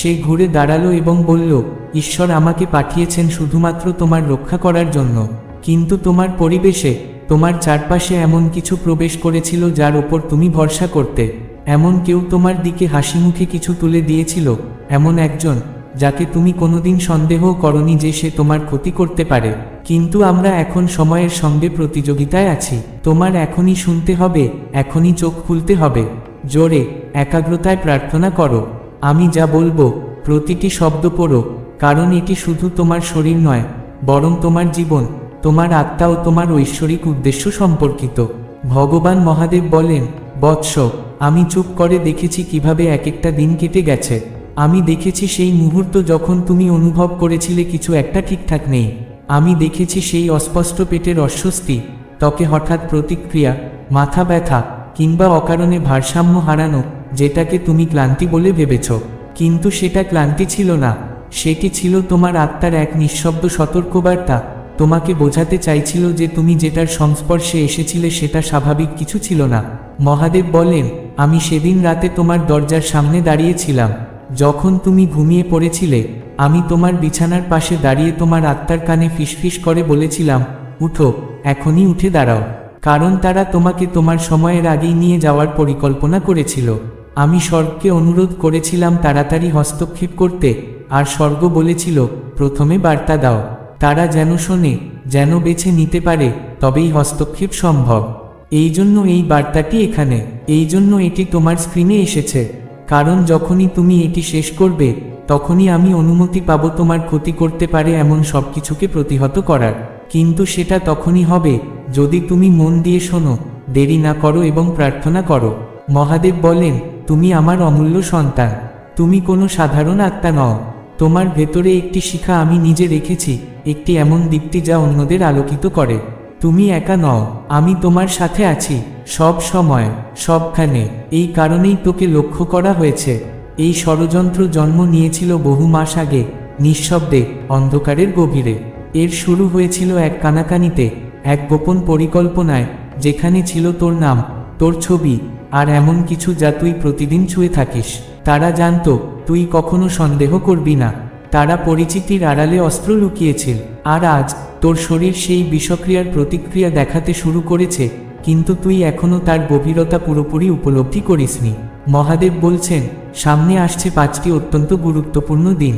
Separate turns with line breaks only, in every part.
সে ঘুরে দাঁড়াল এবং বলল, ঈশ্বর আমাকে পাঠিয়েছেন শুধুমাত্র তোমার রক্ষা করার জন্য। কিন্তু তোমার পরিবেশে, তোমার চারপাশে এমন কিছু প্রবেশ করেছিল যার ওপর তুমি ভরসা করতে। এমন কেউ তোমার দিকে হাসি মুখে কিছু তুলে দিয়েছিল, এমন একজন, যাকে তুমি কোনোদিন সন্দেহ করনি যে সে তোমার ক্ষতি করতে পারে। কিন্তু আমরা এখন সময়ের সঙ্গে প্রতিযোগিতায় আছি। তোমার এখনই শুনতে হবে, এখনই চোখ খুলতে হবে। জোরে, একাগ্রতায় প্রার্থনা করো। আমি যা বলব, প্রতিটি শব্দ পড়ো, কারণ এটি শুধু তোমার শরীর নয়, বরং তোমার জীবন, তোমার আত্মা ও তোমার ঐশ্বরিক উদ্দেশ্য সম্পর্কিত। ভগবান মহাদেব বলেন, বৎস, আমি চুপ করে দেখেছি কীভাবে এক একটা দিন কেটে গেছে। আমি দেখেছি সেই মুহূর্ত যখন তুমি অনুভব করেছিলে কিছু একটা ঠিকঠাক নেই। আমি দেখেছি সেই অস্পষ্ট পেটের অস্বস্তি, ত্বকে হঠাৎ প্রতিক্রিয়া, মাথা ব্যথা, কিংবা অকারণে ভারসাম্য হারানো যেটাকে তুমি ক্লান্তি বলে ভেবেছ। কিন্তু সেটা ক্লান্তি ছিল না। সেটি ছিল তোমার আত্মার এক নিঃশব্দ সতর্কবার্তা। তোমাকে বোঝাতে চাইছিল যে তুমি যেটার সংস্পর্শে এসেছিলে সেটা স্বাভাবিক কিছু ছিল না। মহাদেব বলেন, আমি সেদিন রাতে তোমার দরজার সামনে দাঁড়িয়েছিলাম। যখন তুমি ঘুমিয়ে পড়েছিলে, আমি তোমার বিছানার পাশে দাঁড়িয়ে তোমার আত্মার কানে ফিসফিস করে বলেছিলাম, উঠো, এখনই উঠে দাঁড়াও। কারণ তারা তোমাকে তোমার সময়ের আগেই নিয়ে যাওয়ার পরিকল্পনা করেছিল। আমি স্বর্গকে অনুরোধ করেছিলাম তাড়াতাড়ি হস্তক্ষেপ করতে, আর স্বর্গ বলেছিল, প্রথমে বার্তা দাও। তারা যেন শোনে, যেন বেছে নিতে পারে, তবেই হস্তক্ষেপ সম্ভব। এই জন্য এই বার্তাটি এখানে। এই জন্য এটি তোমার স্ক্রিনে এসেছে। কারণ যখনই তুমি এটি শেষ করবে, তখনই আমি অনুমতি পাবো তোমার ক্ষতি করতে পারে এমন সব কিছুকে প্রতিহত করার। কিন্তু সেটা তখনই হবে, যদি তুমি মন দিয়ে শোনো, দেরি না করো এবং প্রার্থনা করো। মহাদেব বলেন তুমি আমার অমূল্য সন্তান। তুমি কোনো সাধারণ আত্মা নও। তোমার ভেতরে একটি শিখা আমি নিজে রেখেছি, একটি এমন দীপ্তি যা অন্যদের আলোকিত করে। তুমি একা নও, আমি তোমার সাথে আছি, সব সময়, সবখানে। এই কারণেই তোকে লক্ষ্য করা হয়েছে। এই ষড়যন্ত্র জন্ম নিয়েছিল বহু মাস আগে, নিঃশব্দে, অন্ধকারের গভীরে। এর শুরু হয়েছিল এক কানাকানিতে, এক গোপন পরিকল্পনায়, যেখানে ছিল তোর নাম, তোর ছবি আর এমন কিছু যা তুই প্রতিদিন ছুঁয়ে থাকিস। তারা জানতো, তুই কখনো সন্দেহ করবি না। তারা পরিচিতির আড়ালে অস্ত্র লুকিয়েছিল আর আজ তোর শরীর সেই বিষক্রিয়ার প্রতিক্রিয়া দেখাতে শুরু করেছে, কিন্তু তুই এখনও তার গভীরতা পুরোপুরি উপলব্ধি করিসনি। মহাদেব বলছেন, সামনে আসছে পাঁচটি অত্যন্ত গুরুত্বপূর্ণ দিন।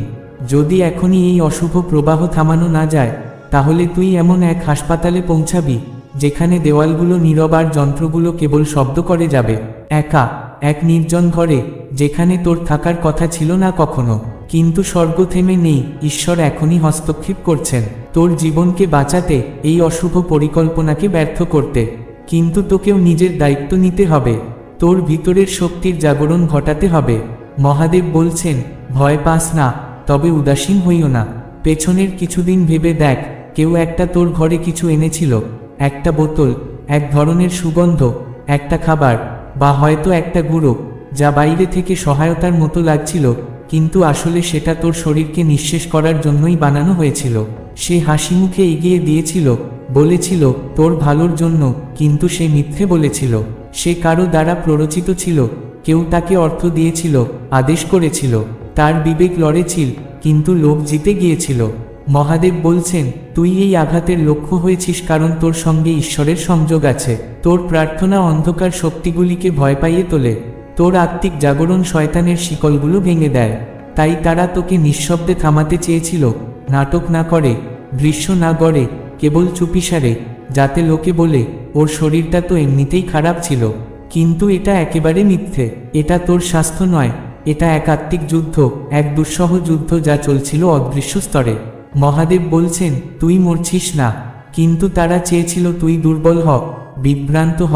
যদি এখনই এই অশুভ প্রবাহ থামানো না যায়, তাহলে তুই এমন এক হাসপাতালে পৌঁছাবি যেখানে দেওয়ালগুলো নীরব আর যন্ত্রগুলো কেবল শব্দ করে যাবে। একা, এক নির্জন ঘরে, যেখানে তোর থাকার কথা ছিল না কখনো। কিন্তু স্বর্গ থেমে নেই, ঈশ্বর এখনই হস্তক্ষেপ করছেন। তোর জীবনকে বাঁচাতে, এই অশুভ পরিকল্পনাকে ব্যর্থ করতে। কিন্তু তোকেও নিজের দায়িত্ব নিতে হবে। তোর ভিতরের শক্তির জাগরণ ঘটাতে হবে। মহাদেব বলছেন, ভয় পাস না, তবে উদাসীন হইও না। পেছনের কিছুদিন ভেবে দেখ, কেউ একটা তোর ঘরে কিছু এনেছিল। একটা বোতল, এক ধরনের সুগন্ধ, একটা খাবার, বা হয়তো একটা গুঁড়ো, যা বাইরে থেকে সহায়তার মতো লাগছিল, কিন্তু আসলে সেটা তোর শরীরকে নিঃশেষ করার জন্যই বানানো হয়েছিল। সে হাসি মুখে এগিয়ে দিয়েছিল, বলেছিল, তোর ভালোর জন্য কিন্তু সে মিথ্যে বলেছিল। সে কারও দ্বারা প্ররোচিত ছিল, কেউ তাকে অর্থ দিয়েছিল, আদেশ করেছিল। তার বিবেক লড়েছিল, কিন্তু লোভ জিতে গিয়েছিল। মহাদেব বলছেন, তুই এই আঘাতের লক্ষ্য হয়েছিস কারণ তোর সঙ্গে ঈশ্বরের সংযোগ আছে। তোর প্রার্থনা অন্ধকার শক্তিগুলিকে ভয় পাইয়ে তোলে। তোর আত্মিক জাগরণ শয়তানের শিকলগুলো ভেঙে দেয়। তাই তারা তোকে নিঃশব্দে থামাতে চেয়েছিল। নাটক না করে, দৃশ্য না গড়ে, কেবল চুপিসারে যাতে লোকে বলে, ওর শরীরটা তো এমনিতেই খারাপ ছিল। কিন্তু এটা একেবারে মিথ্যে। এটা তোর স্বাস্থ্য নয়। এটা এক আত্মিক যুদ্ধ, এক দুঃসহ যুদ্ধ যা চলছিল অদৃশ্য স্তরে। মহাদেব বলছেন, তুই মরছিস না, কিন্তু তারা চেয়েছিল তুই দুর্বল হ, বিভ্রান্ত হ,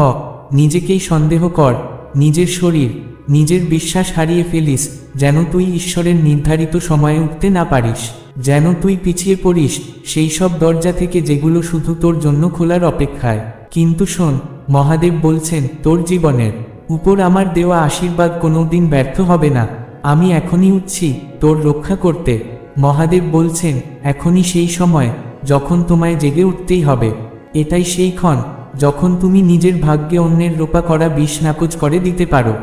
নিজেকেই সন্দেহ কর, নিজের শরীর, নিজের বিশ্বাস হারিয়ে ফেলিস, যেন তুই ঈশ্বরের নির্ধারিত সময়ে উঠতে না পারিস, যেন তুই পিছিয়ে পড়িস, সেই সব দরজা থেকে যেগুলো শুধু তোর জন্য খোলার অপেক্ষায়। কিন্তু শোন, মহাদেব বলছেন, তোর জীবনের উপর আমার দেওয়া আশীর্বাদ কোনোদিন ব্যর্থ হবে না। আমি এখনই উঠছি তোর রক্ষা করতে। মহাদেব বলছেন, এখনই সেই সময়, যখন তোমায় জেগে উঠতেই হবে। এটাই সেই ক্ষণ, যখন তুমি নিজের ভাগ্যে অন্যের রোপা করা বিষ নাকচ করে দিতে পারো।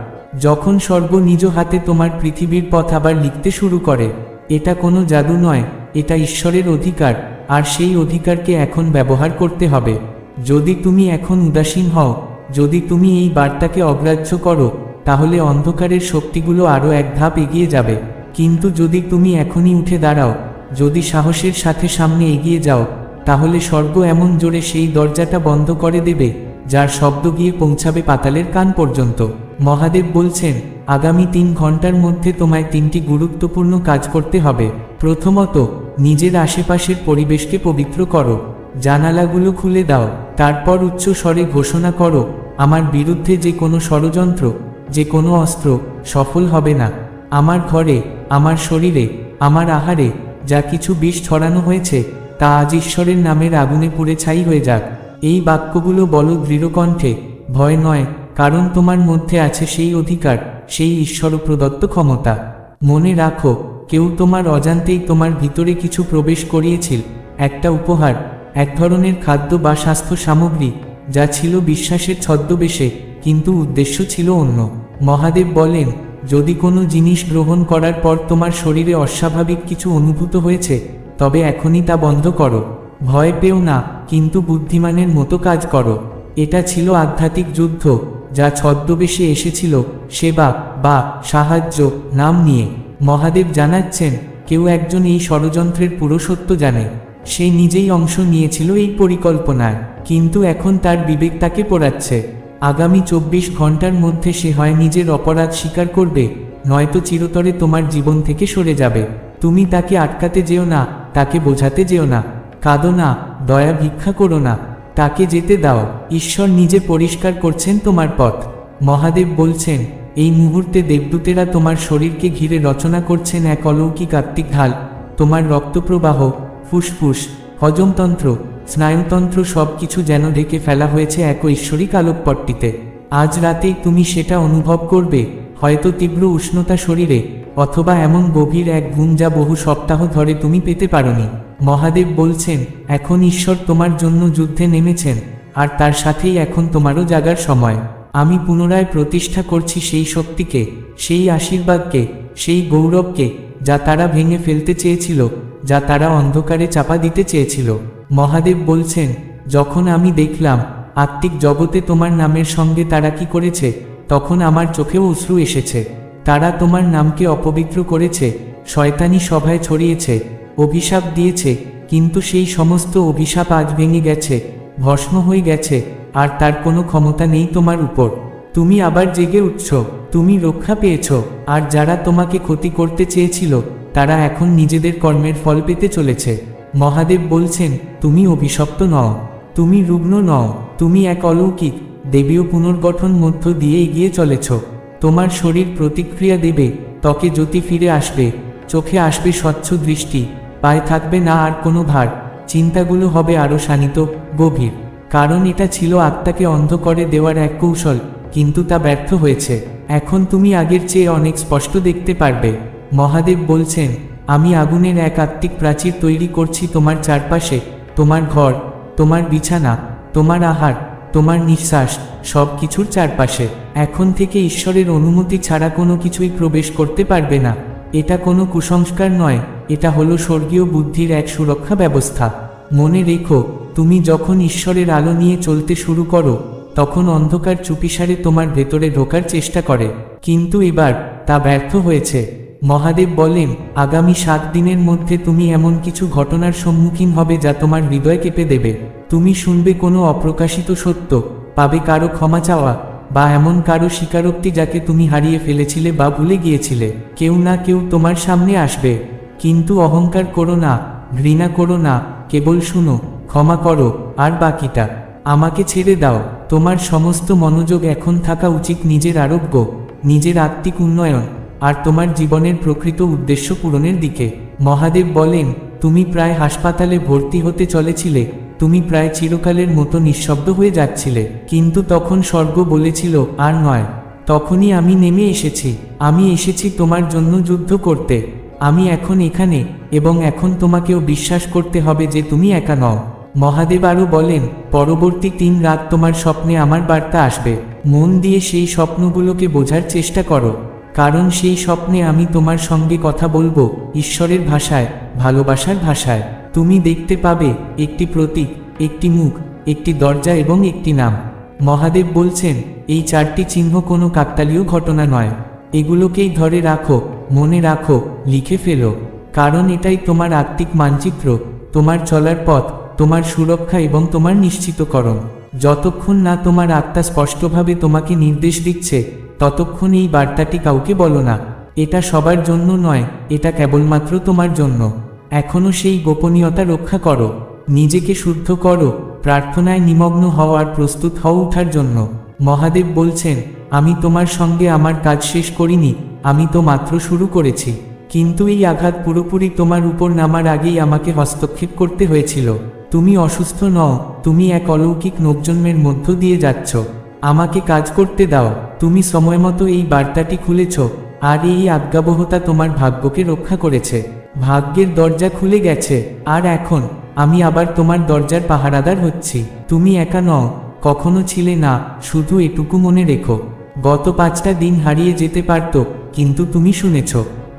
যখন স্বর্গ নিজ হাতে তোমার পৃথিবীর পথ আবার লিখতে শুরু করে। এটা কোনো জাদু নয়, এটা ঈশ্বরের অধিকার, আর সেই অধিকারকে এখন ব্যবহার করতে হবে। যদি তুমি এখন উদাসীন হও, যদি তুমি এই বার্তাকে অগ্রাহ্য করো, তাহলে অন্ধকারের শক্তিগুলো আরও এক ধাপ এগিয়ে যাবে। কিন্তু যদি তুমি এখনই উঠে দাঁড়াও, যদি সাহসের সাথে সামনে এগিয়ে যাও, তাহলে স্বর্গ এমন জোরে সেই দরজাটা বন্ধ করে দেবে, যার শব্দ গিয়ে পৌঁছাবে পাতালের কান পর্যন্ত। মহাদেব বলছেন, আগামী তিন ঘণ্টার মধ্যে তোমায় তিনটি গুরুত্বপূর্ণ কাজ করতে হবে। প্রথমত, নিজের আশেপাশের পরিবেশকে পবিত্র করো। জানালাগুলো খুলে দাও। তারপর উচ্চ স্বরে ঘোষণা করো, আমার বিরুদ্ধে যে কোনো ষড়যন্ত্র, যে কোনো অস্ত্র সফল হবে না। আমার ঘরে, আমার শরীরে, আমার আহারে যা কিছু বিষ ছড়ানো হয়েছে, তা আজ ঈশ্বরের নামের আগুনে পুড়ে ছাই হয়ে যাক। এই বাক্যগুলো বলো দৃঢ়কণ্ঠে ভয় নয়, কারণ তোমার মধ্যে আছে সেই অধিকার, সেই ঈশ্বর প্রদত্ত ক্ষমতা। মনে রাখো, কেউ তোমার অজান্তেই তোমার ভিতরে কিছু প্রবেশ করিয়েছিল। একটা উপহার, এক ধরনের খাদ্য বা স্বাস্থ্য সামগ্রী, যা ছিল বিশ্বাসের ছদ্মবেশে, কিন্তু উদ্দেশ্য ছিল অন্য। মহাদেব বলেন যদি কোনো জিনিস গ্রহণ করার পর তোমার শরীরে অস্বাভাবিক কিছু অনুভূত হয়েছে, তবে এখনই তা বন্ধ করো। ভয় পেও না, কিন্তু বুদ্ধিমানের মতো কাজ করো। এটা ছিল আধ্যাত্মিক যুদ্ধ, যা ছদ্মবেশে এসেছিল। সেবা বা সাহায্য, নাম নিয়ে। মহাদেব জানাচ্ছেন, কেউ একজন এই ষড়যন্ত্রের পুরো সত্য জানে। সে নিজেই অংশ নিয়েছিল এই পরিকল্পনায়, কিন্তু এখন তার বিবেক তাকে পোড়াচ্ছে। আগামী চব্বিশ ঘণ্টার মধ্যে সে হয় নিজের অপরাধ স্বীকার করবে, নয়তো চিরতরে তোমার জীবন থেকে সরে যাবে। তুমি তাকে আটকাতে যেও না, তাকে বোঝাতে যেও না। কাঁদো না, দয়া ভিক্ষা করো না। তাকে যেতে দাও, ঈশ্বর নিজে পরিষ্কার করছেন তোমার পথ। মহাদেব বলছেন, এই মুহূর্তে দেবদূতেরা তোমার শরীরকে ঘিরে রচনা করছেন এক অলৌকিক আত্মিক ঢাল। তোমার রক্তপ্রবাহ, ফুসফুস, হজমতন্ত্র স্নায়ুতন্ত্র সব কিছু যেন ঢেকে ফেলা হয়েছে এক ঐশ্বরিক আলোকপট্টিতে। আজ রাতেই তুমি সেটা অনুভব করবে, হয়তো তীব্র উষ্ণতা শরীরে, অথবা এমন গভীর এক ঘুম যা বহু সপ্তাহ ধরে তুমি পেতে পারোনি। মহাদেব বলছেন, এখন ঈশ্বর তোমার জন্য যুদ্ধে নেমেছেন, আর তার সাথেই এখন তোমারও জাগার সময়। আমি পুনরায় প্রতিষ্ঠা করছি সেই শক্তিকে, সেই আশীর্বাদকে, সেই গৌরবকে, যা তারা ভেঙে ফেলতে চেয়েছিল, যা তারা অন্ধকারে চাপা দিতে চেয়েছিল। মহাদেব বলছেন, যখন আমি দেখলাম আত্মিক জগতে তোমার নামের সঙ্গে তারা কি করেছে, তখন আমার চোখেও অশ্রু এসেছে। তারা তোমার নামকে অপবিত্র করেছে, শয়তানি সভায় ছড়িয়েছে, অভিশাপ দিয়েছে, কিন্তু সেই সমস্ত অভিশাপ আজ ভেঙে গেছে, ভস্ম হয়ে গেছে, আর তার কোনো ক্ষমতা নেই তোমার উপর। তুমি আবার জেগে উঠছ, তুমি রক্ষা পেয়েছ, আর যারা তোমাকে ক্ষতি করতে চেয়েছিল, তারা এখন নিজেদের কর্মের ফল পেতে চলেছে। মহাদেব বলছেন, তুমি অভিশপ্ত নও, তুমি রুগ্ন নও, তুমি এক অলৌকিক, দেবীয় পুনর্গঠন মধ্য দিয়ে এগিয়ে চলেছ। তোমার শরীর প্রতিক্রিয়া দেবে, ত্বকে জ্যোতি ফিরে আসবে, চোখে আসবে স্বচ্ছ দৃষ্টি, পায়ে থাকবে না আর কোনো ভার, চিন্তাগুলো হবে আরও শানিত, গভীর। কারণ এটা ছিল আত্মাকে অন্ধ করে দেওয়ার এক কৌশল, কিন্তু তা ব্যর্থ হয়েছে। এখন তুমি আগের চেয়ে অনেক স্পষ্ট দেখতে পারবে। মহাদেব বলছেন আমি আগুনের এক আত্মিক প্রাচীর তৈরি করছি তোমার চারপাশে, তোমার ঘর, তোমার বিছানা, তোমার আহার, তোমার নিঃশ্বাস, সব কিছুর চারপাশে। এখন থেকে ঈশ্বরের অনুমতি ছাড়া কোনো কিছুই প্রবেশ করতে পারবে না। এটা কোনো কুসংস্কার নয়, এটা হলো স্বর্গীয় বুদ্ধির এক সুরক্ষা ব্যবস্থা। মনে রেখো, তুমি যখন ঈশ্বরের আলো নিয়ে চলতে শুরু করো, তখন অন্ধকার চুপিসারে তোমার ভেতরে ঢোকার চেষ্টা করে। কিন্তু এবার তা ব্যর্থ হয়েছে। মহাদেব বলেন, আগামী সাত দিনের মধ্যে তুমি এমন কিছু ঘটনার সম্মুখীন হবে যা তোমার হৃদয় কেঁপে দেবে। তুমি শুনবে কোনো অপ্রকাশিত সত্য, পাবে কারও ক্ষমা চাওয়া, বা এমন কারও স্বীকারোক্তি যাকে তুমি হারিয়ে ফেলেছিলে বা ভুলে গিয়েছিলে। কেউ না কেউ তোমার সামনে আসবে। কিন্তু অহংকার করো না, ঘৃণা করো না, কেবল শুনো, ক্ষমা করো, আর বাকিটা আমাকে ছেড়ে দাও। তোমার সমস্ত মনোযোগ এখন থাকা উচিত নিজের আরোগ্য, নিজের আত্মিক উন্নয়ন। আর তোমার জীবনের প্রকৃত উদ্দেশ্য পূরণের দিকে। মহাদেব বলেন, তুমি প্রায় হাসপাতালে ভর্তি হতে চলেছিলে। তুমি প্রায় চিরকালের মতো নিঃশব্দ হয়ে যাচ্ছিলে। কিন্তু তখন স্বর্গ বলেছিল, আর নয়। তখনই আমি নেমে এসেছি। আমি এসেছি তোমার জন্য যুদ্ধ করতে। আমি এখন এখানে, এবং এখন তোমাকেও বিশ্বাস করতে হবে যে তুমি একা নও। মহাদেব আরও বলেন, পরবর্তী তিন রাত তোমার স্বপ্নে আমার বার্তা আসবে। মন দিয়ে সেই স্বপ্নগুলোকে বোঝার চেষ্টা করো। কারণ সেই স্বপ্নে আমি তোমার সঙ্গে কথা বলব ঈশ্বরের ভাষায়, ভালোবাসার ভাষায়। তুমি দেখতে পাবে একটি প্রতীক, একটি মুখ, একটি দরজা এবং একটি নাম। মহাদেব বলছেন, এই চারটি চিহ্ন কোনো কাকতালীয় ঘটনা নয়। এগুলোকেই ধরে রাখো, মনে রাখো, লিখে ফেলো। কারণ এটাই তোমার আত্মিক মানচিত্র, তোমার চলার পথ, তোমার সুরক্ষা এবং তোমার নিশ্চিতকরণ। যতক্ষণ না তোমার আত্মা স্পষ্টভাবে তোমাকে নির্দেশ দিচ্ছে ততক্ষণ এই বার্তাটি কাউকে বলো না। এটা সবার জন্য নয়, এটা কেবলমাত্র তোমার জন্য। এখনও সেই গোপনীয়তা রক্ষা করো। নিজেকে শুদ্ধ করো, প্রার্থনায় নিমগ্ন হও আর প্রস্তুত হও ওঠার জন্য। মহাদেব বলছেন, আমি তোমার সঙ্গে আমার কাজ শেষ করিনি, আমি তো মাত্র শুরু করেছি। কিন্তু এই আঘাত পুরোপুরি তোমার উপর নামার আগেই আমাকে হস্তক্ষেপ করতে হয়েছিল। তুমি অসুস্থ নও, তুমি এক অলৌকিক নবজন্মের মধ্য দিয়ে যাচ্ছ। আমাকে কাজ করতে দাও। তুমি সময়মতো এই বার্তাটি খুলেছ, আর এই আজ্ঞাবহতা তোমার ভাগ্যকে রক্ষা করেছে। ভাগ্যের দরজা খুলে গেছে, আর এখন আমি আবার তোমার দরজার পাহারাদার হচ্ছি। তুমি একা নও, কখনো ছিলে না, শুধু এটুকু মনে রেখো। গত পাঁচটা দিন হারিয়ে যেতে পারত, কিন্তু তুমি শুনেছ।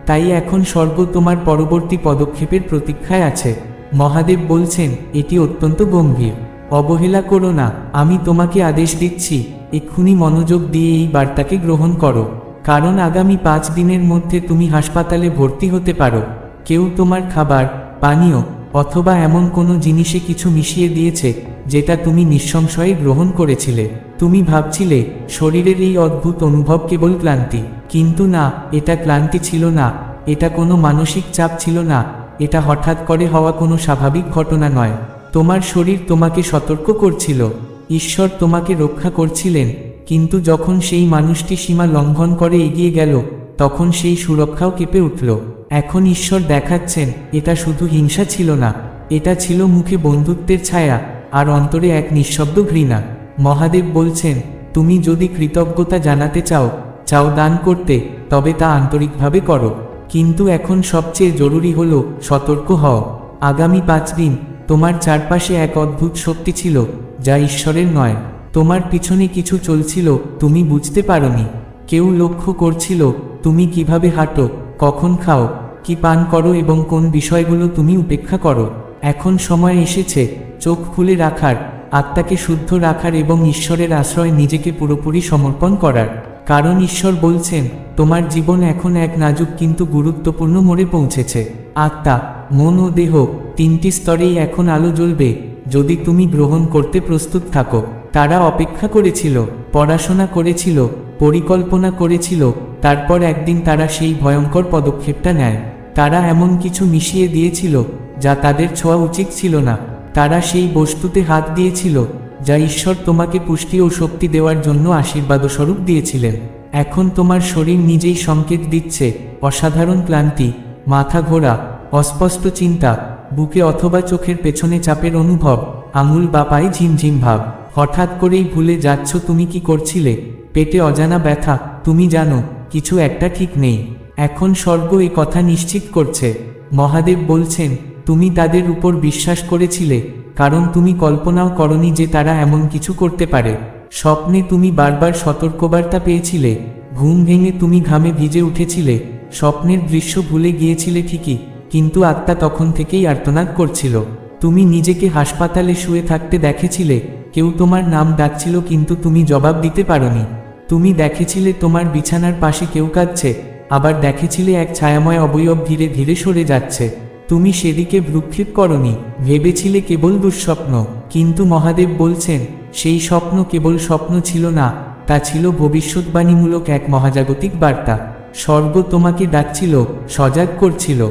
তাই এখন স্বর্গ তোমার পরবর্তী পদক্ষেপের প্রতীক্ষায় আছে। মহাদেব বলছেন, এটি অত্যন্ত গম্ভীর। অবহেলা করো না, আমি তোমাকে আদেশ দিচ্ছি এক্ষুনি মনোযোগ দিয়ে এই বার্তাকে গ্রহণ করো। কারণ আগামী পাঁচ দিনের মধ্যে তুমি হাসপাতালে ভর্তি হতে পারো। কেউ তোমার খাবার, পানীয় অথবা এমন কোনো জিনিসে কিছু মিশিয়ে দিয়েছে, যেটা তুমি নিঃসংশয়ে গ্রহণ করেছিলে। তুমি ভাবছিলে, শরীরের এই অদ্ভুত অনুভব কেবল ক্লান্তি। কিন্তু না, এটা ক্লান্তি ছিল না। এটা কোনো মানসিক চাপ ছিল না। এটা হঠাৎ করে হওয়া কোনো স্বাভাবিক ঘটনা নয়। তোমার শরীর তোমাকে সতর্ক করছিল। ঈশ্বর তোমাকে রক্ষা করছিলেন, কিন্তু যখন সেই মানুষটি সীমা লঙ্ঘন করে এগিয়ে গেল, তখন সেই সুরক্ষাও কেঁপে উঠল। এখন ঈশ্বর দেখাচ্ছেন, এটা শুধু হিংসা ছিল না, এটা ছিল মুখে বন্ধুত্বের ছায়া, আর অন্তরে এক নিঃশব্দ ঘৃণা। মহাদেব বলছেন, তুমি যদি কৃতজ্ঞতা জানাতে চাও চাও দান করতে, তবে তা আন্তরিকভাবে করো। কিন্তু এখন সবচেয়ে জরুরি হল, সতর্ক হও। আগামী পাঁচ দিন, তোমার চারপাশে এক অদ্ভুত শক্তি ছিল যা ঈশ্বরের নয়, তোমার পিছনে কিছু চলছিল, তুমি বুঝতে পারোনি। কেউ লক্ষ্য করছিল, তুমি কীভাবে হাঁটো, কখন খাও, কি পান করো এবং কোন বিষয়গুলো তুমি উপেক্ষা করো। এখন সময় এসেছে, চোখ খুলে রাখার, আত্মাকে শুদ্ধ রাখার এবং ঈশ্বরের আশ্রয় নিজেকে পুরোপুরি সমর্পণ করার। কারণ ঈশ্বর বলছেন, তোমার জীবন এখন এক নাজুক কিন্তু গুরুত্বপূর্ণ মোড়ে পৌঁছেছে। আত্মা, মন ও দেহ, তিনটি স্তরেই এখন আলো জ্বলবে যদি তুমি গ্রহণ করতে প্রস্তুত থাকো, তারা অপেক্ষা করেছিল, পড়াশোনা করেছিল, পরিকল্পনা করেছিল, তারপর একদিন তারা সেই ভয়ঙ্কর পদক্ষেপটা নেয়। তারা এমন কিছু মিশিয়ে দিয়েছিল, যা তাদের ছোঁয়া উচিত ছিল না। তারা সেই বস্তুতে হাত দিয়েছিল, যা ঈশ্বর তোমাকে পুষ্টি ও শক্তি দেওয়ার জন্য আশীর্বাদস্বরূপ দিয়েছিলেন। এখন তোমার শরীর নিজেই সংকেত দিচ্ছে, অসাধারণ ক্লান্তি, মাথা ঘোরা, অস্পষ্ট চিন্তা বুকে অথবা চোখের পেছনে চাপের অনুভব আঙুল বা পায়ে ঝিমঝিম ভাব। হঠাৎ করেই ভুলে যাচ্ছ তুমি কি করছিলে? পেটে অজানা ব্যথা, তুমি জানো, কিছু একটা ঠিক নেই। এখন স্বর্গ এ কথা নিশ্চিত করছে। মহাদেব বলছেন, তুমি তাদের উপর বিশ্বাস করেছিলে, কারণ তুমি কল্পনাও করনি যে তারা এমন কিছু করতে পারে। স্বপ্নে তুমি বারবার সতর্কবার্তা পেয়েছিলে, ঘুম ভেঙে তুমি ঘামে ভিজে উঠেছিলে, স্বপ্নের দৃশ্য ভুলে গিয়েছিলে ঠিকই। কিন্তু আত্মা তখন থেকেই আর্তনাদ করছিল। তুমি নিজেকে হাসপাতালে শুয়ে থাকতে দেখেছিলে, কেউ তোমার নাম ডাকছিল কিন্তু তুমি জবাব দিতে পারোনি। তুমি দেখেছিলে তোমার বিছানার পাশে কেউ কাঁদছে, আবার দেখেছিলে এক ছায়াময় অবয়ব ধীরে ধীরে সরে যাচ্ছে। তুমি সেদিকে ভ্রুক্ষেপ করনি, ভেবেছিলে কেবল দুঃস্বপ্ন, কিন্তু মহাদেব বলছেন, সেই স্বপ্ন কেবল স্বপ্ন ছিল না, তা ছিল ভবিষ্যৎবাণীমূলক এক মহাজাগতিক বার্তা। স্বর্গ তোমাকে ডাকছিল, সজাগ করছিল।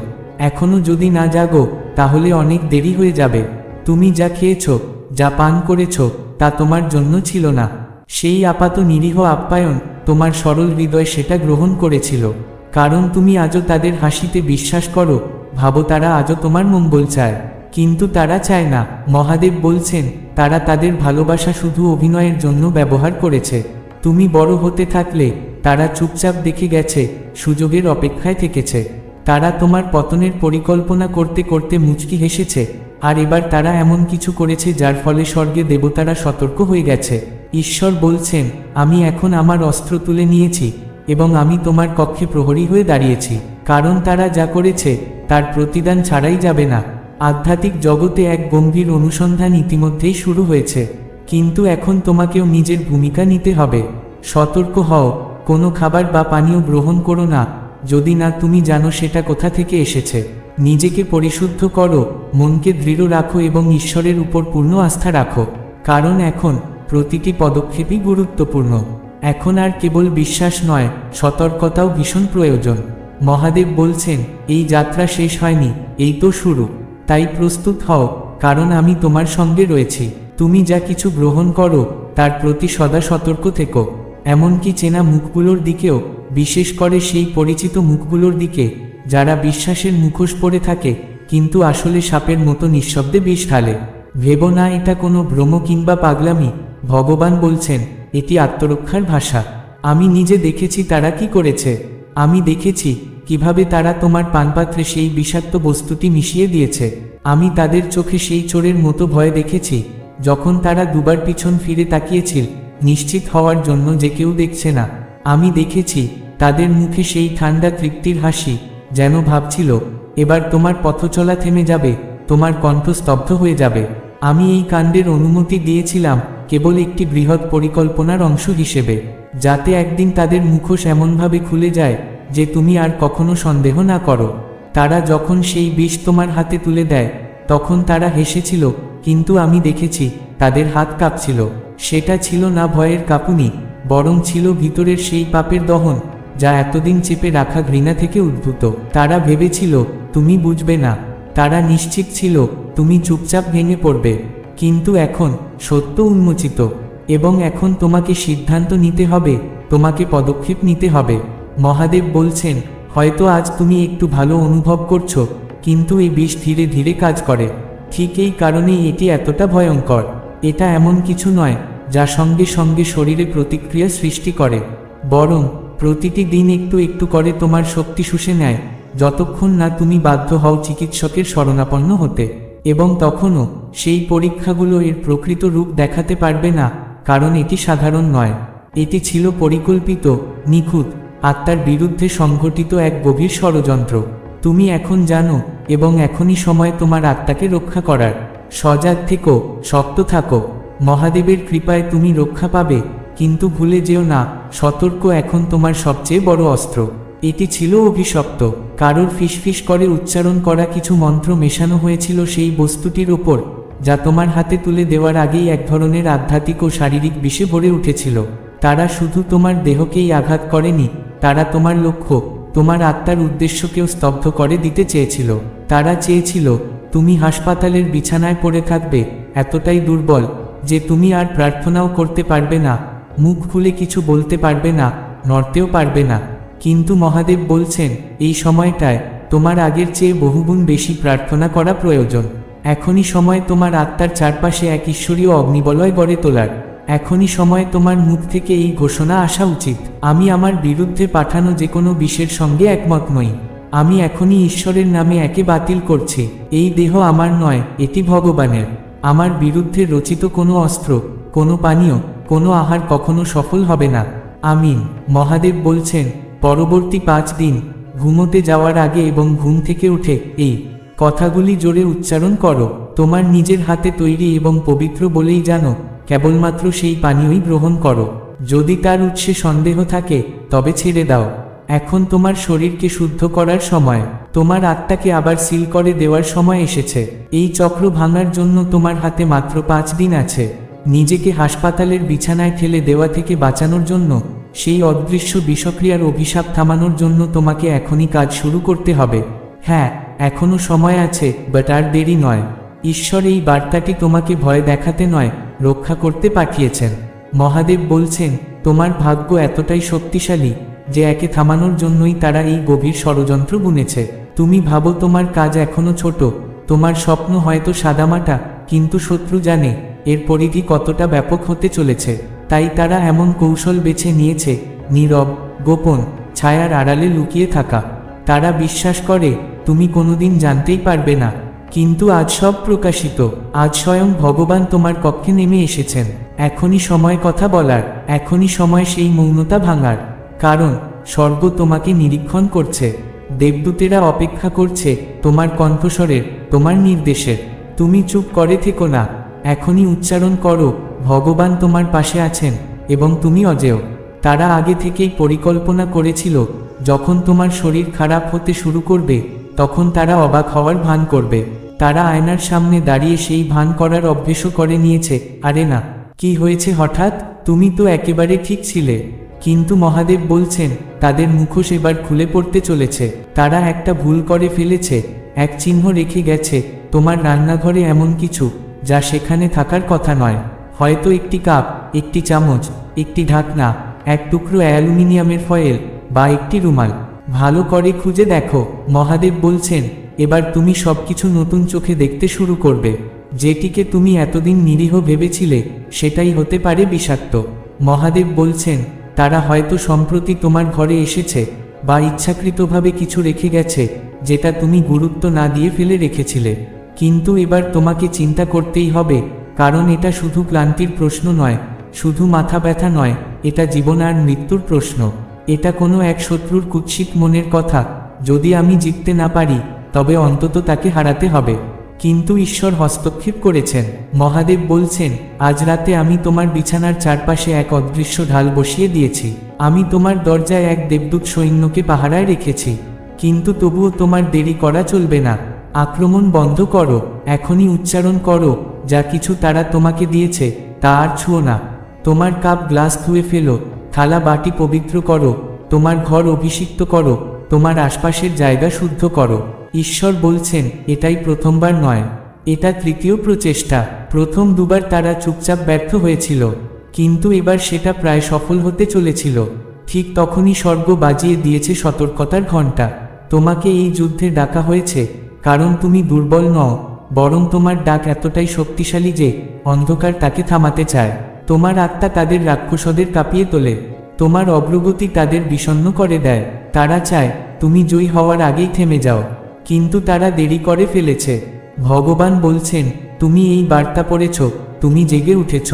এখনও যদি না জাগো, তাহলে অনেক দেরি হয়ে যাবে। তুমি যা খেয়েছ, যা পান করেছ, তা তোমার জন্য ছিল না। সেই আপাত নিরীহ আপ্যায়ন তোমার সরল হৃদয় সেটা গ্রহণ করেছিল। কারণ তুমি আজও তাদের হাসিতে বিশ্বাস করো, ভাবো তারা আজও তোমার মঙ্গল চায়। কিন্তু তারা চায় না। মহাদেব বলছেন, তারা তাদের ভালোবাসা শুধু অভিনয়ের জন্য ব্যবহার করেছে। তুমি বড় হতে থাকলে তারা চুপচাপ দেখে গেছে, সুযোগের অপেক্ষায় থেকেছে। তারা তোমার পতনের পরিকল্পনা করতে করতে মুচকি হেসেছে, আর এবার তারা এমন কিছু করেছে যার ফলে স্বর্গে দেবতারা সতর্ক হয়ে গেছে। ঈশ্বর বলছেন, আমি এখন আমার অস্ত্র তুলে নিয়েছি এবং আমি তোমার কক্ষে প্রহরী হয়ে দাঁড়িয়েছি, কারণ তারা যা করেছে তার প্রতিদান ছাড়াই যাবে না। আধ্যাত্মিক জগতে এক গম্ভীর অনুসন্ধান ইতিমধ্যেই শুরু হয়েছে, কিন্তু এখন তোমাকেও নিজের ভূমিকা নিতে হবে। সতর্ক হও, কোনো খাবার বা পানীয় গ্রহণ করো না যদি না তুমি জানো সেটা কোথা থেকে এসেছে, নিজেকে পরিশুদ্ধ করো, মনকে দৃঢ় রাখো এবং ঈশ্বরের উপর পূর্ণ আস্থা রাখো। কারণ এখন প্রতিটি পদক্ষেপই গুরুত্বপূর্ণ। এখন আর কেবল বিশ্বাস নয়, সতর্কতাও ভীষণ প্রয়োজন। মহাদেব বলছেন, এই যাত্রা শেষ হয়নি, এই তো শুরু। তাই প্রস্তুত হও, কারণ আমি তোমার সঙ্গে রয়েছি। তুমি যা কিছু গ্রহণ করো, তার প্রতি সদা সতর্ক থেকো। এমনকি চেনা মুখগুলোর দিকেও বিশেষ করে সেই পরিচিত মুখগুলোর দিকে, যারা বিশ্বাসের মুখোশ পরে থাকে, কিন্তু আসলে সাপের মতো নিঃশব্দে বিষ ঢালে। ভেবো না, এটা কোনো ভ্রম কিংবা পাগলামি। ভগবান বলছেন, এটি আত্মরক্ষার ভাষা। আমি নিজে দেখেছি তারা কি করেছে। আমি দেখেছি, কীভাবে তারা তোমার পানপাত্রে সেই বিষাক্ত বস্তুটি মিশিয়ে দিয়েছে। আমি তাদের চোখে সেই চোরের মতো ভয় দেখেছি। যখন তারা দুবার পিছন ফিরে তাকিয়েছিল, নিশ্চিত হওয়ার জন্য যে কেউ দেখছে না। আমি দেখেছি তাদের মুখে সেই ঠান্ডা তৃপ্তির হাসি যেন ভাবছিল, এবার তোমার পথচলা থেমে যাবে, তোমার কণ্ঠ স্তব্ধ হয়ে যাবে। আমি এই কাণ্ডের অনুমতি দিয়েছিলাম কেবল একটি বৃহৎ পরিকল্পনার অংশ হিসেবে, যাতে একদিন তাদের মুখোশ এমনভাবে খুলে যায় যে তুমি আর কখনো সন্দেহ না করো। তারা যখন সেই বিষ তোমার হাতে তুলে দেয়, তখন তারা হেসেছিল, কিন্তু আমি দেখেছি, তাদের হাত কাঁপছিল। সেটা ছিল না ভয়ের কাঁপুনি, বরং ছিল ভিতরের সেই পাপের দহন। যা এতদিন চেপে রাখা ঘৃণা থেকে উদ্ভূত। তারা ভেবেছিল, তুমি বুঝবে না। তারা নিশ্চিত ছিল, তুমি চুপচাপ ভেঙে পড়বে। কিন্তু এখন সত্য উন্মোচিত, এবং এখন তোমাকে সিদ্ধান্ত নিতে হবে, তোমাকে পদক্ষেপ নিতে হবে। মহাদেব বলছেন, হয়তো আজ তুমি একটু ভালো অনুভব করছ, কিন্তু এই বিষ ধীরে ধীরে কাজ করে। ঠিক এই কারণেই এটি এতটা ভয়ঙ্কর। এটা এমন কিছু নয়, যা সঙ্গে সঙ্গে শরীরে প্রতিক্রিয়া সৃষ্টি করে। বরং প্রতিটি দিন একটু একটু করে তোমার শক্তি শুষে নেয়, যতক্ষণ না তুমি বাধ্য হও চিকিৎসকের শরণাপন্ন হতে। এবং তখনও সেই পরীক্ষাগুলো এর প্রকৃত রূপ দেখাতে পারবে না, কারণ এটি সাধারণ নয়। এটি ছিল পরিকল্পিত, নিখুঁত, আত্মার বিরুদ্ধে সংঘটিত এক গভীর ষড়যন্ত্র। তুমি এখন জানো, এবং এখনই সময় তোমার আত্মাকে রক্ষা করার। সজাগ থেকো, শক্ত থাকো। মহাদেবের কৃপায় তুমি রক্ষা পাবে। কিন্তু ভুলে যেও না, সতর্ক এখন তোমার সবচেয়ে বড় অস্ত্র। এটি ছিল অভিশপ্ত। কারোর ফিসফিস করে উচ্চারণ করা কিছু মন্ত্র মেশানো হয়েছিল সেই বস্তুটির ওপর, যা তোমার হাতে তুলে দেওয়ার আগেই এক ধরনের আধ্যাত্মিক ও শারীরিক বিষে ভরে উঠেছিল। তারা শুধু তোমার দেহকেই আঘাত করেনি, তারা তোমার লক্ষ্য, তোমার আত্মার উদ্দেশ্যকেও স্তব্ধ করে দিতে চেয়েছিল। তারা চেয়েছিল, তুমি হাসপাতালের বিছানায় পড়ে থাকবে, এতটাই দুর্বল, যে তুমি আর প্রার্থনাও করতে পারবে না। মুখ খুলে কিছু বলতে পারবে না, নড়তেও পারবে না। কিন্তু মহাদেব বলছেন, এই সময়টায় তোমার আগের চেয়ে বহুগুণ বেশি প্রার্থনা করা প্রয়োজন। এখনই সময় তোমার আত্মার চারপাশে এক ঈশ্বরীয় অগ্নিবলয় গড়ে তোলার। এখনই সময় তোমার মুখ থেকে এই ঘোষণা আসা উচিত। আমি আমার বিরুদ্ধে পাঠানো যে কোনো বিষের সঙ্গে একমত নই। আমি এখনই ঈশ্বরের নামে একে বাতিল করছি। এই দেহ আমার নয়, এটি ভগবানের। আমার বিরুদ্ধে রচিত কোনো অস্ত্র, কোনো পানীয় কোনো আহার কখনো সফল হবে না। আমিন। মহাদেব বলছেন, পরবর্তী পাঁচ দিন, ঘুমোতে যাওয়ার আগে এবং ঘুম থেকে উঠে, এই কথাগুলি জোরে উচ্চারণ করো। তোমার নিজের হাতে তৈরি এবং পবিত্র বলেই জানো, কেবলমাত্র সেই পানীয়ই গ্রহণ করো। যদি তার উৎসে সন্দেহ থাকে, তবে ছেড়ে দাও। এখন তোমার শরীরকে শুদ্ধ করার সময়, তোমার আত্মাকে আবার সিল করে দেওয়ার সময় এসেছে। এই চক্র ভাঙার জন্য তোমার হাতে মাত্র পাঁচ দিন আছে। নিজেকে হাসপাতালের বিছানায় ঠেলে দেওয়া থেকে বাঁচানোর জন্য, সেই অদৃশ্য বিষক্রিয়ার অভিশাপ থামানোর জন্য তোমাকে এখনই কাজ শুরু করতে হবে। হ্যাঁ এখনও সময় আছে বাট আর দেরি নয়। ঈশ্বর এই বার্তাটি তোমাকে ভয় দেখাতে নয়, রক্ষা করতে পাঠিয়েছেন। মহাদেব বলছেন, তোমার ভাগ্য এতটাই শক্তিশালী, যে একে থামানোর জন্যই তারা এই গভীর ষড়যন্ত্র বুনেছে। তুমি ভাবো তোমার কাজ এখনও ছোট, তোমার স্বপ্ন হয়তো সাদামাটা, কিন্তু শত্রু জানে এর পরিধি কতটা ব্যাপক হতে চলেছে, তাই তারা এমন কৌশল বেছে নিয়েছে, নীরব, গোপন, ছায়ার আড়ালে লুকিয়ে থাকা। তারা বিশ্বাস করে, তুমি কোনোদিন জানতেই পারবে না, কিন্তু আজ সব প্রকাশিত, আজ স্বয়ং ভগবান তোমার কক্ষে নেমে এসেছেন। এখনই সময় কথা বলার, এখনই সময় সেই মৌনতা ভাঙার। কারণ, স্বর্গ তোমাকে নিরীক্ষণ করছে, দেবদূতেরা অপেক্ষা করছে, তোমার কণ্ঠস্বরের, তোমার নির্দেশের। তুমি চুপ করে থেকো না এখনই উচ্চারণ করো, ভগবান তোমার পাশে আছেন এবং তুমি অজেয়। তারা আগে থেকেই পরিকল্পনা করেছিল, যখন তোমার শরীর খারাপ হতে শুরু করবে, তখন তারা অবাক হওয়ার ভান করবে। তারা আয়নার সামনে দাঁড়িয়ে সেই ভান করার অভ্যেসও করে নিয়েছে, আরে না, কি হয়েছে হঠাৎ? তুমি তো একেবারে ঠিক ছিলে। কিন্তু মহাদেব বলছেন, তাদের মুখোশ এবার খুলে পড়তে চলেছে। তারা একটা ভুল করে ফেলেছে, এক চিহ্ন রেখে গেছে, তোমার রান্নাঘরে এমন কিছু। যা সেখানে থাকার কথা নয়। হয়তো একটি কাপ, একটি চামচ, একটি ঢাকনা, এক টুকরো অ্যালুমিনিয়ামের ফয়েল বা একটি রুমাল। ভালো করে খুঁজে দেখো। মহাদেব বলছেন, এবার তুমি সবকিছু নতুন চোখে দেখতে শুরু করবে। যেটিকে তুমি এতদিন নিরীহ ভেবেছিলে, সেটাই হতে পারে বিষাক্ত। মহাদেব বলছেন, তারা হয়তো সম্প্রতি তোমার ঘরে এসেছে বা ইচ্ছাকৃতভাবে কিছু রেখে গেছে, যেটা তুমি গুরুত্ব না দিয়ে ফেলে রেখেছিলে। কিন্তু এবার তোমাকে চিন্তা করতেই হবে, কারণ এটা শুধু ক্লান্তির প্রশ্ন নয়, শুধু মাথা ব্যথা নয়, এটা জীবন আর মৃত্যুর প্রশ্ন। এটা কোনো এক শত্রুর কুৎসিত মনের কথা, যদি আমি জিততে না পারি, তবে অন্তত তাকে হারাতে হবে। কিন্তু ঈশ্বর হস্তক্ষেপ করেছেন। মহাদেব বলছেন, আজ রাতে আমি তোমার বিছানার চারপাশে এক অদৃশ্য ঢাল বসিয়ে দিয়েছি। আমি তোমার দরজায় এক দেবদূত সৈন্যকে পাহারায় রেখেছি। কিন্তু তবুও তোমার দেরি করা চলবে না। আক্রমণ বন্ধ করো, এখনই উচ্চারণ করো, যা কিছু তারা তোমাকে দিয়েছে, তা আর ছুঁয়ো না। তোমার কাপ গ্লাস ধুয়ে ফেলো, থালা বাটি পবিত্র করো, তোমার ঘর অভিষিক্ত করো, তোমার আশপাশের জায়গা শুদ্ধ করো। ঈশ্বর বলছেন, এটাই প্রথমবার নয়। এটা তৃতীয় প্রচেষ্টা। প্রথম দুবার তারা চুপচাপ ব্যর্থ হয়েছিল। কিন্তু এবার সেটা প্রায় সফল হতে চলেছিল। ঠিক তখনই স্বর্গ বাজিয়ে দিয়েছে সতর্কতার ঘণ্টা। তোমাকে এই যুদ্ধে ডাকা হয়েছে। কারণ তুমি দুর্বল নও, বরং তোমার ডাক এতটাই শক্তিশালী যে অন্ধকার তাকে থামাতে চায়। তোমার আত্মা তাদের রাক্ষসদের কাঁপিয়ে তোলে, তোমার অগ্রগতি তাদের বিষণ্ণ করে দেয়। তারা চায়, তুমি জয়ী হওয়ার আগেই থেমে যাও, কিন্তু তারা দেরি করে ফেলেছে। ভগবান বলছেন, তুমি এই বার্তা পড়েছ, তুমি জেগে উঠেছ।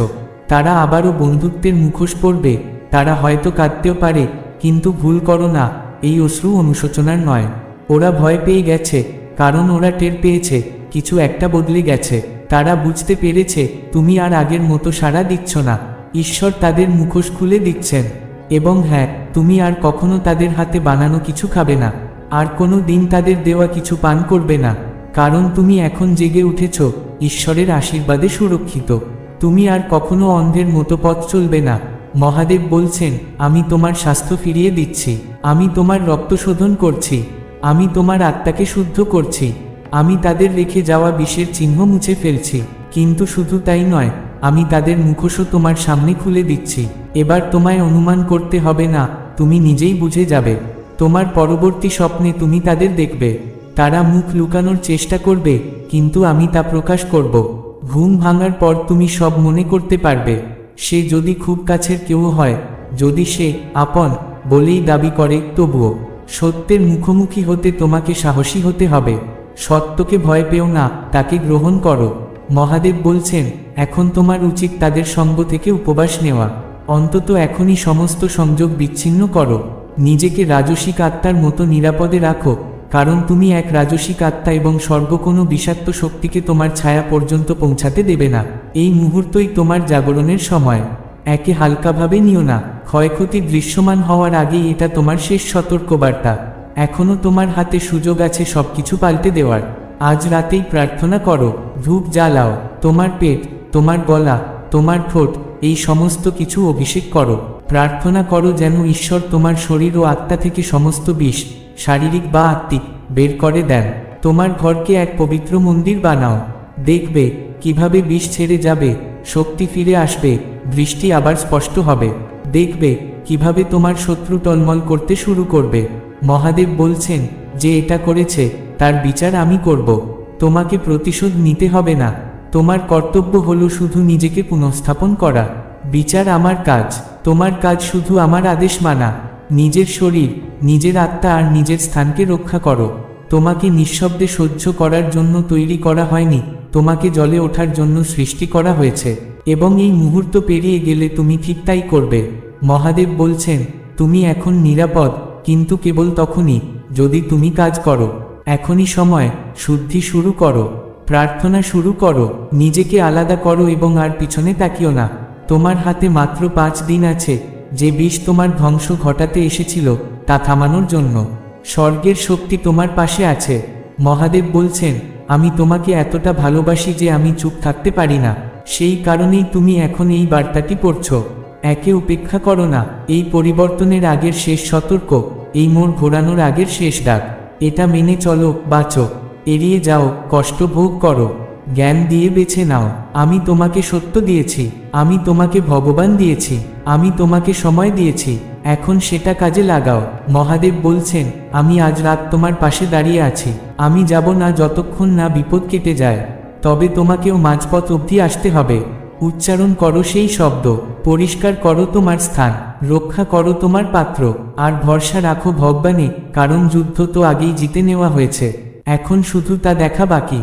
তারা আবারও বন্ধুত্বের মুখোশ পড়বে তারা হয়তো কাঁদতেও পারে, কিন্তু ভুল করো না, এই অশ্রু অনুশোচনার নয়। ওরা ভয় পেয়ে গেছে কারণ ওরা টের পেয়েছে, কিছু একটা বদলে গেছে। তারা বুঝতে পেরেছে, তুমি আর আগের মতো সাড়া দিচ্ছ না। ঈশ্বর তাদের মুখোশ খুলে দিচ্ছেন। এবং হ্যাঁ তুমি আর কখনো তাদের হাতে বানানো কিছু খাবে না। আর কোনো দিন তাদের দেওয়া কিছু পান করবে না। কারণ তুমি এখন জেগে উঠেছ, ঈশ্বরের আশীর্বাদে সুরক্ষিত। তুমি আর কখনো অন্ধের মতো পথ চলবে না। মহাদেব বলছেন, আমি তোমার স্বাস্থ্য ফিরিয়ে দিচ্ছি। আমি তোমার রক্ত শোধন করছি। আমি তোমার আত্মাকে শুদ্ধ করছি। আমি তাদের রেখে যাওয়া বিষের চিহ্ন মুছে ফেলছি। কিন্তু শুধু তাই নয়, আমি তাদের মুখোশও তোমার সামনে খুলে দিচ্ছি। এবার তোমায় অনুমান করতে হবে না, তুমি নিজেই বুঝে যাবে। তোমার পরবর্তী স্বপ্নে তুমি তাদের দেখবে। তারা মুখ লুকানোর চেষ্টা করবে, কিন্তু আমি তা প্রকাশ করব। ঘুম ভাঙার পর তুমি সব মনে করতে পারবে। সে যদি খুব কাছের কেউ হয়, যদি সে আপন বলেই দাবি করে, তবুও সত্যের মুখোমুখি হতে তোমাকে সাহসী হতে হবে। সত্যকে ভয় পেও না, তাকে গ্রহণ করো। মহাদেব বলছেন, এখন তোমার উচিত তাদের সঙ্গ থেকে উপবাস নেওয়া। অন্তত এখনই সমস্ত সংযোগ বিচ্ছিন্ন করো। নিজেকে রাজসিক আত্মার মতো নিরাপদে রাখো, কারণ তুমি এক রাজসিক আত্মা এবং সর্ব কোনো বিষাক্ত শক্তিকে তোমার ছায়া পর্যন্ত পৌঁছাতে দেবে না। এই মুহূর্তই তোমার জাগরণের সময়। একে হালকাভাবে নিও না। ক্ষয়ক্ষতি দৃশ্যমান হওয়ার আগেই এটা তোমার শেষ সতর্কবার্তা। এখনও তোমার হাতে সুযোগ আছে সবকিছু পাল্টে দেওয়ার। আজ রাতেই প্রার্থনা করো, ধূপ জ্বালাও, তোমার পেট, তোমার গলা, তোমার ঠোঁট, এই সমস্ত কিছু অভিষেক করো। প্রার্থনা করো যেন ঈশ্বর তোমার শরীর ও আত্মা থেকে সমস্ত বিষ, শারীরিক বা আত্মিক, বের করে দেন। তোমার ঘরকে এক পবিত্র মন্দির বানাও। দেখবে কীভাবে বিষ ছেড়ে যাবে। শক্তি ফিরে আসবে, দৃষ্টি আবার স্পষ্ট হবে। দেখবে কীভাবে তোমার শত্রু টলমল করতে শুরু করবে। মহাদেব বলছেন, যে এটা করেছে, তার বিচার আমি করব। তোমাকে প্রতিশোধ নিতে হবে না। তোমার কর্তব্য হলো শুধু নিজেকে পুনঃস্থাপন করা। বিচার আমার কাজ। তোমার কাজ শুধু আমার আদেশ মানা। নিজের শরীর, নিজের আত্মা আর নিজের স্থানকে রক্ষা করো। তোমাকে নিঃশব্দে সহ্য করার জন্য তৈরি করা হয়নি, তোমাকে জলে ওঠার জন্য সৃষ্টি করা হয়েছে, এবং এই মুহূর্ত পেরিয়ে গেলে তুমি ঠিক তাই করবে। মহাদেব বলছেন, তুমি এখন নিরাপদ, কিন্তু কেবল তখনই, যদি তুমি কাজ করো। এখনই সময়, শুদ্ধি শুরু করো, প্রার্থনা শুরু করো, নিজেকে আলাদা করো এবং আর পিছনে তাকিও না। তোমার হাতে মাত্র পাঁচ দিন আছে, যে বিষ তোমার ধ্বংস ঘটাতে এসেছিল, তা থামানোর জন্য। স্বর্গের শক্তি তোমার পাশে আছে। মহাদেব বলছেন, আমি তোমাকে এতটা ভালোবাসি যে আমি চুপ থাকতে পারি না। সেই কারণেই তুমি এখন এই বার্তাটি পড়ছ। একে উপেক্ষা করো না, এই পরিবর্তনের আগের শেষ সতর্ক, এই মোড় ঘোরানোর আগের শেষ ডাক। এটা মেনে চলো, বাঁচো। এড়িয়ে যাও, কষ্ট ভোগ করো। জ্ঞান দিয়ে বেছে নাও। আমি তোমাকে সত্য দিয়েছি। আমি তোমাকে ভগবান দিয়েছি। আমি তোমাকে সময় দিয়েছি। এখন সেটা কাজে লাগাও। মহাদেব বলছেন, আমি আজ রাত তোমার পাশে দাঁড়িয়ে আছি। আমি যাব না যতক্ষণ না বিপদ কেটে যায়। তবে তোমাকেও মাঝপথ অবধি আসতে হবে। উচ্চারণ করো সেই শব্দ। পরিষ্কার করো তোমার স্থান। রক্ষা করো তোমার পাত্র। আর ভরসা রাখো ভগবানে, কারণ যুদ্ধ তো আগেই জিতে নেওয়া হয়েছে। এখন শুধু তা দেখা বাকি।